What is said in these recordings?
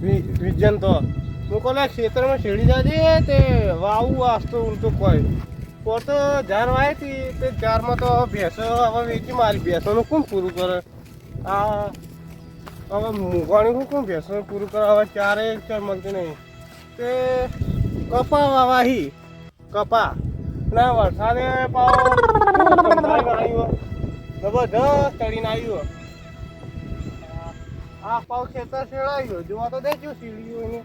વિ- વિજન તો. હું કહું લે ખેતરમાં શેડી જાજે તે? વાવું વાસ્તો ઊંધો કોઈ. પોતે ઝાર વાય હતી તે ઝારમાં તો ભેંસો, હવે વેચી મારી ભેંસોનું કોણ પૂરું કરે? આ, હવે મૂંગવાણી કોણ ભેંસો પૂરું કરે? હવે ચારે ચાર મળતી નહીં. તે કપા વાવાહી. કપા. ના, વરસાદે પાવ જબરજસ્ત ચડીને આવ્યો. આ પાવ ખેતર ગયો. જોવા તો દેજો સીડીઓ એને.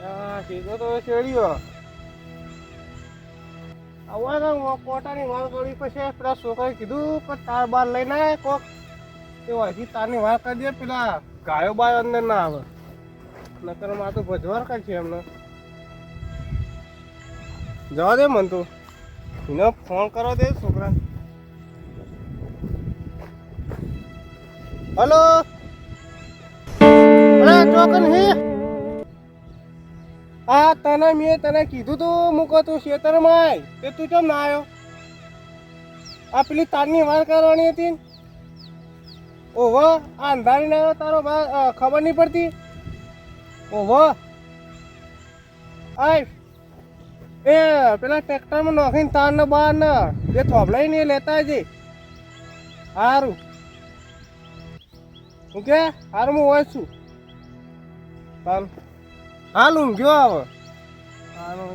હા સીધો તો શેડ્યો આવા ને કોટાની વાળ પછી પેલા છોકરાએ કીધું કે તાર બાર લઈને કોક. વાંચી તારની વાળ કરી દે, પેલા ગાયો બાયો અંદર ના આવે. નકરમાં ભજવાર છે એમને. જવા દે મન તો. એને ફોન કરો દે છોકરા. હલો? અરે, ચોકન હે? આ તને મેં તને કીધું તું, મૂકો તું ખેતરમાં તે તું કેમ ના આવ્યો આ પેલી તારની વાર કરવાની હતી? ઓહો, આ અંધારી ના તારો ખબર નહીં પડતી? ઓહો. આય. એ, પેલા ટ્રેક્ટરમાં નાખીને તાર ને બાર ને જે થોભલાઈ ને લેતા જઈ સારું હું કે હારું હું હોય છું ચાલ હાલ ઊંઘ્યો આવે હારું.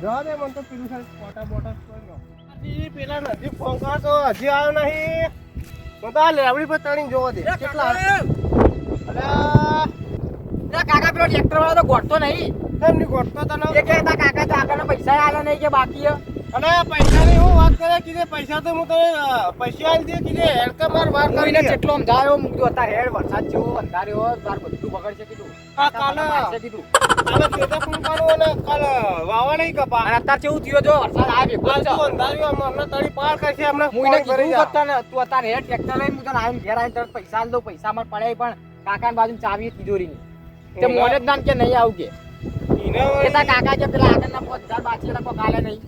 જવા દે મને તો પેલું સાહેબ ફોટા બોટા કોઈ પેલા નજીક ફોન કરતો હજી આવ્યો નહીં. હું તો આ લેવડી પર ચડીને જોવા દે. કેટલા અલ્યા. કાકા પેલો ટ્રેક્ટર વાળો તો ગોઠતો નહીં. કેમ નહીં ગોઠતો તને? એ કે કાકા તો આગળના પૈસા આલે નહીં કે બાકી હે. અને પૈસાની હું વાત કરે કીધે પૈસા તો હું તને પૈસા આવી દે કીધે હેડકા માર વાર કરીને કેટલો દે. જેટલો સમજાવ્યો અત્યારે હેડ વરસાદ જેવો અંધાર્યો તાર બધું બગડશે કીધું. આ કાલે કીધું. કાલે ખેતર ફૂંકાનું અને કાલે વાવા નહીં કપા. અને અત્યારે કેવું થયો જો વરસાદ આ ભેગો આ જ છે. તું અંધાર્યું હમણાં તળી પાર કરશે હમણાં હું એને કીધું અત્યારે કે તું અત્યારે હેડ ટ્રેક્ટર લઈને હું તને આવીને ઘેર આવીને તરત પૈસા આલ દઉં પૈસા મને પડ્યા પણ કાકાની બાજુ ચાવી તિજોરીની. તે મોડે જ નામ કે નહીં આવું કે? કે કાકા કે પેલા આગળના પાંચ હજાર બાકી કાલે નહીં.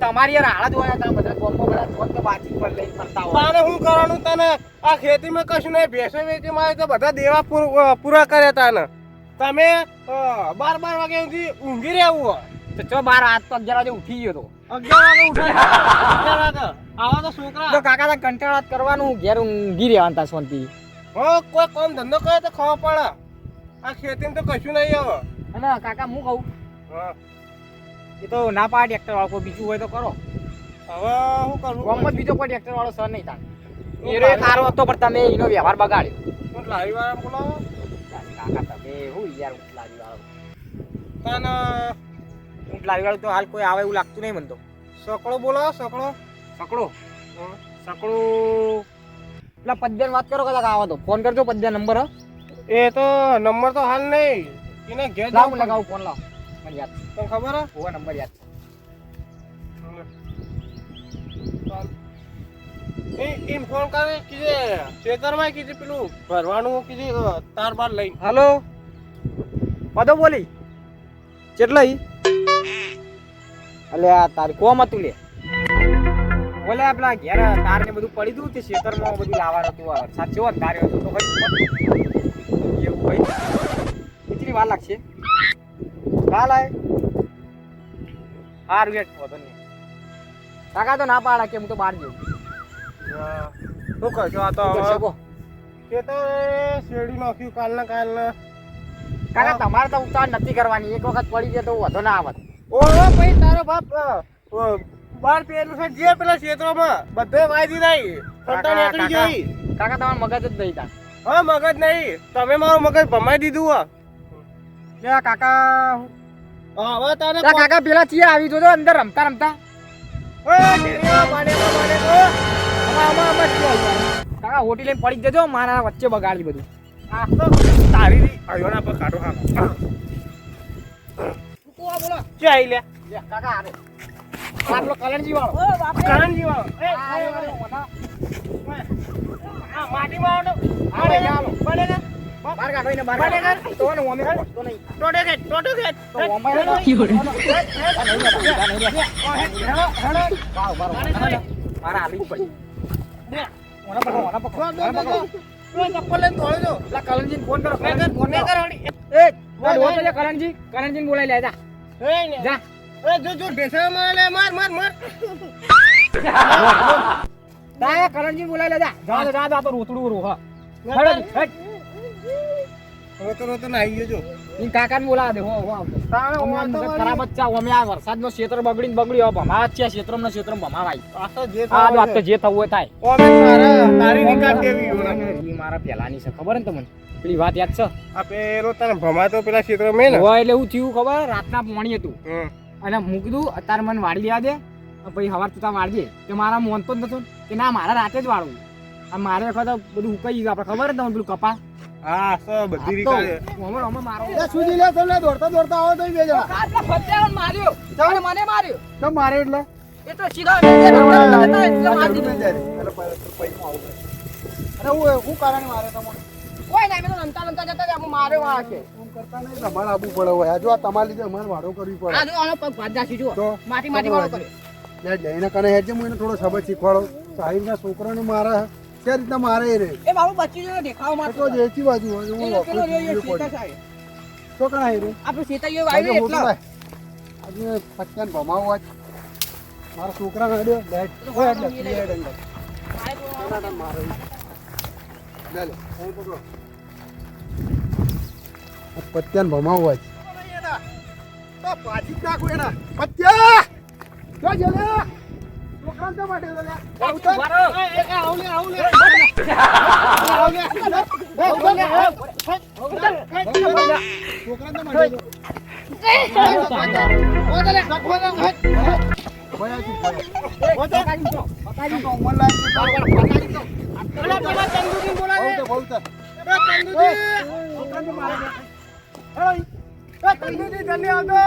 તમારી યાર હાલ જ હોય બધા ગોમો બધા ચોક તો બાજી પર લઈને ફરતા હોય. તાને શું કરવાનું તને? આ ખેતીમાં કશું નહીં ભેંસો વેચી તો બધા દેવા પૂરા કર્યા તાને તમે બાર બાર વાગ્યા સુધી ઊંઘી રહેવું હોય. તો ચો બાર હાથ તો અગિયાર વાગે ઉઠી ગયો તો. અગિયાર વાગે ઉઠાય અગિયાર વાગે? આવા તો છોકરા. તો કાકા તો કંટાળા કરવાનું ઘેર ઊંઘી રહેવાનું તા શાંતિ. હો કોઈ કામ ધંધો કરે તો ખબર પડે. આ ખેતીમાં તો કશું નહીં હવે. અને કાકા હું કહું? હા. એ તો ના પાડે ટ્રેક્ટર વાળો કોઈ બીજું હોય તો કરો. હવે શું કરું? ગામમાં બીજો કોઈ ટ્રેક્ટર વાળો સર નહીં થાય. એરો એક સારો હતો પણ તમે એનો વ્યવહાર બગાડ્યો. હું લારી વાળા બોલાવો. કાકા તમે હું યાર હું લારી વાળો? તને હું લારી વાળો તો હાલ કોઈ આવે એવું લાગતું નહીં મને તો. સકડો બોલાવો સકડો સકડો. સકડો પેલા પદ્યાની વાત કરો કદાચ આવો તો. ફોન કરજો પદ્યા નંબર એ તો નંબર તો હાલ નહીં. એને ઘેર લાવ લગાવું ફોન લાવ. મને યાદ. તને ખબર હે? ઓવા નંબર યાદ. એ એમ ફોન કરે કીધે ખેતરમાં કીજે પેલું ભરવાનું કીજે તાર બાર લઈ હાલો? પદો બોલી. કેટલા ઈ અલે આ તાર કોમ હતું લે. બોલે આ પેલા ઘેર તાર ને બધું પડી દઉં તે ખેતરમાં બધું લાવવાનું હતું આ વરસાદ. જેવો તારે હતો તો ભાઈ એવું ભાઈ કેટલી વાર લાગશે? કાલ આય હારું હેઠ વધો નહીં કાકા તો ના પાડા કે હું તો બહાર જઉં. શું કરશો આ તો કે? તો શેડી નાખ્યું કાલના કાલના. કાકા તમારે તો ઉતાર નથી કરવાની. એક વખત પડી જાય તો વધો ના આવત. ઓહો ભાઈ તારો બાપ બાર પેલું છે જે પેલા ક્ષેત્રોમાં બધે વાયદી નહીં કંટાળ નીકળી. ગઈ કાકા. તમારે મગજ જ નહીં તાર હા મગજ નહીં. તમે મારું મગજ ભમાઈ દીધું હો કાકા હવે લે કાકા પેલા ચિયા આવી જોજો અંદર રમતા રમતા. કાકા હોટી લઈને પડી જજો મારા વચ્ચે બગાડી બધું. તારી રી- પર કાઢો હા બોલો? ક્યાં આઈ લે. કાકા આરે. આપલો કલણજી વાળો. કરણજી વાળો. એ. મોટા. બહાર કાઢો એને. તો. તો કલનજીને ફોન કરો મેં કર- ફોન કરો. એ તો લે જા જા ભેસા મારે માર, માર, માર. જા કરણજી બોલાઈ લે જા જા તો જા તો રોતડું રોહ હેડ રોતો રોતો નાહી ગયો. ઈ કાકાને બોલાવા દે હો હો તારે ખરાબ જ અમે આ વરસાદનો ક્ષેત્ર બગડીને બગડ્યો ભમા છે ક્ષેત્રમાં ક્ષેત્રમાં આ તો જે આ વાત તો જે થવું થાય. ઓમે તારા તારી નિકાલ કેવી હોય? મારા પહેલાની છે ખબર ને તમને? પેલી વાત યાદ છે? આ પેલો તને ભમાતો પેલા ક્ષેત્ર મેં ને? હોય એટલે એવું થયું ખબર? રાતના પોણી હતું. અને મૂકી કીધું અત્યારે મને વાળી લેવા દે પછી હવાર તું વાળજે કે મારા મોન તો નતો કે ના મારા રાતે જ વાળવું. આ મારે વખત બધું ઉકાઈ ગયું આપણે ખબર ને તમને પેલું કપા હા સો બધી તો રીકાલે. હમણાં હમણાં મારો સુધી લે તમને દોડતા દોડતા આવો તો બે જણા. આટલા ફત્યાવન માર્યો. ચાલે. મને માર્યો. તો માર્યો એટલે? એ તો સીધા એટલે મારી દીધો. અરે હું હું કારણ મારે તમને કોઈ નહીં મેં તો રમતા નંતા જતા રહ્યા, હું માર્યો આ કે. કરતા નહીં તમારે આવવું પડે હોય. આ જો આ તમારી લીધે અમારે વાડો કરવી પડે. આ જો આનો પગ ભાત નાખી માટી માટી વાળો કર્યો. જઈને કને હેડજે હું એને થોડો સબક શીખવાડો. સાહેબના છોકરાને મારે કે રીતના મારે રે? એ મારું બચ્ચી જો દેખાવમાં તો જેથી બાજુ હોય હું પેલો રે ઓફિસ સાહેબ. તો કણા હેરું આપણે સીતા યો આવી એટલે. આજે પત્યાન ભમાવો આજ મારા છોકરા હેડ્યો બેટ હોય એટલે પી હેડ અંદર ના, ના, મારે ઈ. લે લે અહીં પકડો. પત્યાન ભમાવો આજ તો પાછી નાખું એના. પત્યા જો જલે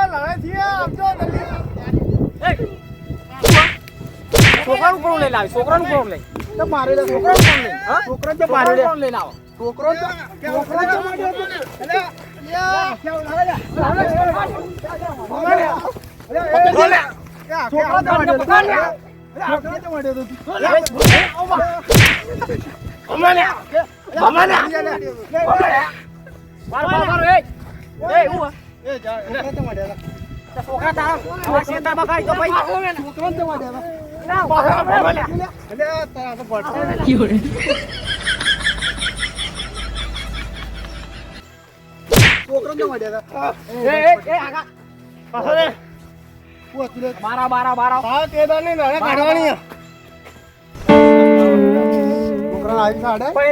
લડાઈ થયા આવજો જલ્દી. છોકરાનું કોણ લઈને આવે છોકરાનું કોણ લઈ તો મારે છોકરાનું કોણ લઈ હા? છોકરાને તો મારે કોણ લઈને આવો છોકરો તો છોકરો તો છોકરો તો માટે હતો. પકડ લે. છોકરો તો મારો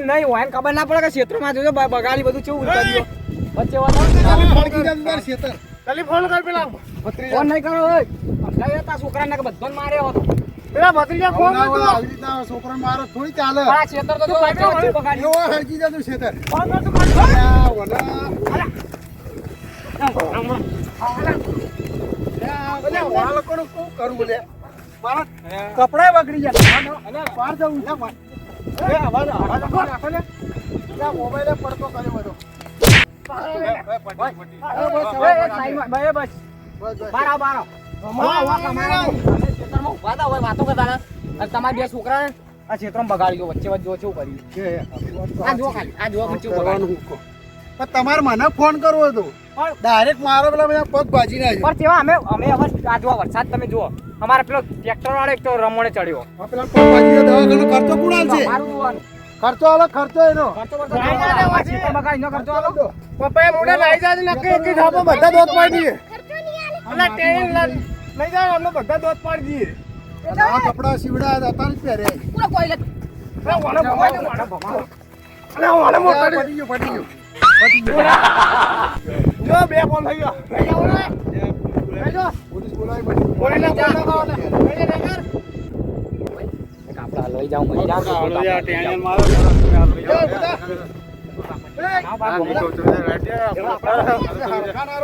નહીં હોય ને ખબર ના પડે કે ક્ષેત્રમાં જોજો બગાડી બધું કેવું ઉતાર્યું વચ્ચે વાળો ચાલી ફળકી જાય તાર શેતર. જલ્દી ફોન કર પેલા. ફોન નહીં કરો છોકરાને કે બધાને માર્યો હતો પેલા ભત્રીજા ફોન આવું ના હોય, કરતો આવી રીતના છોકરાને મારો થોડી ચાલે આ ક્ષેત્ર તો જો વચ્ચે બગાડ્યું એવો હરકી તું છેતર ફોન કરતો કરતો. આ વના. અલ્યા, વાળ લોકોનું શું કરવું લે? મારા કપડાય બગડી જાય બહાર જવું છે મારે. એ, આવા ને મોબાઈલે પડતો કર્યો બધો. બસ, બસ. ક્ષેત્રમાં ઊભા હતા હોય વાતો કરતા હતા. અને તમારા બે છોકરાને આ ક્ષેત્રમાં બગાડ્યો વચ્ચે વચ્ચે જો કેવું કર્યું. આ જો. ખાલી આ જો વચ્ચે બગાડવાનું પણ તમારે મને ફોન કરવો હતો. પણ ડાયરેક્ટ મારો પેલા બધા પગ ભાજી નાખ્યો પણ તેવા અમે અમે હવે આ જો વરસાદ તમે જુઓ. અમારે પેલો ટ્રેક્ટર વાળો એક તો રમણે ચડ્યો. પેલા પગ ભાજી દવાખાનો ખર્ચો કોણ છે? ખર્ચો આલો ખર્ચો એનો. ખર્ચો કરતો ખર્ચો આલો પપ્પાએ મોઢે લાઈ જાય નક્કી બધા દોત પાડી દઈએ. અલા ટ્રેન લ- લઈ જાઓ અમને બધા દોત પાડી દઈએ આ કપડા સીવડા હતા ને પહેરે પૂરો કોઈ લે અરે વાળા ભમાવો, વાળો ભમાવો. અલા, વાળો મોટો પતી ગયું પતી ગયું પતી ગયું જો બે ફોન થઈ ગયો લઈ જાઓ ને. લઈ. પોલીસ બોલાવી પડી ફોન લગાવો ને. લઈ જા, લઈ જા. આપડા લઈ જાવ મરી જાવ જો બધા. ના.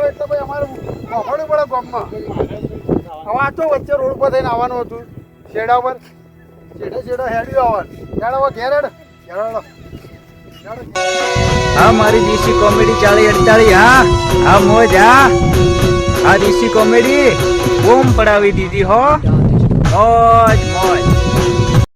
એટલે ભાઈ અમારે પડે ગામમાં હવે તો વચ્ચે રોડ પર થઈને આવવાનું હતું. શેડા પર શેડે શેડે હેડ્યું આવવાનું. ત્યાં હવે ઘેર. હેડ. હા, મારી દેશી કોમેડી ચાલી અડતાળી, હા. હા, મોજ, હા. આ દેશી કોમેડી. બોમ પડાવી દીધી, હો. મોજ મોજ.